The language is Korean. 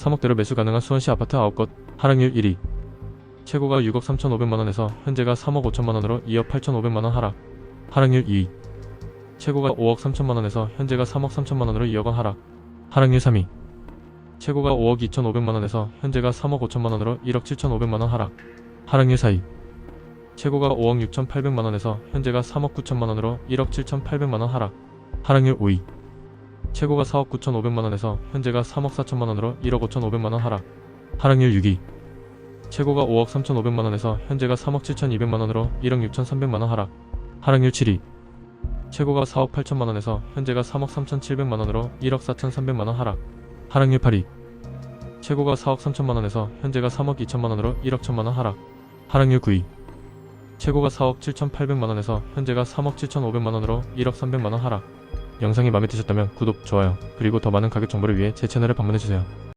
3억대로 매수 가능한 수원시 아파트 9곳 하락률 1위. 최고가 6억 3,500만원에서 현재가 3억 5천만원으로 2억 8,500만원 하락 하락률 2위. 최고가 5억 3천만원에서 현재가 3억 3천만원으로 2억원 하락 하락률 3위. 최고가 5억 2,500만원에서 현재가 3억 5천만원으로 1억 7,500만원 하락 하락률 4위. 최고가 5억 6,800만원에서 현재가 3억 9천만원으로 1억 7,800만원 하락 하락률 5위 최고가 4억 9,500만원에서 현재가 3억 4천만원으로 1억 5,500만원 하락. 하락률 6위 최고가 5억 3,500만원에서 현재가 3억 7,200만원으로 1억 6,300만원 하락. 하락률 7위. 최고가 4억 8천만원에서 현재가 3억 3,700만원으로 1억 4,300만원 하락. 하락률 8위. 최고가 4억 3천만원에서 현재가 3억 2천만원으로 1억 1천만원 하락. 하락률 9위. 최고가 4억 7,800만원에서 현재가 3억 7,500만원으로 1억 300만원 하락 영상이 마음에 드셨다면 구독, 좋아요, 그리고 더 많은 가격 정보를 위해 제 채널을 방문해주세요.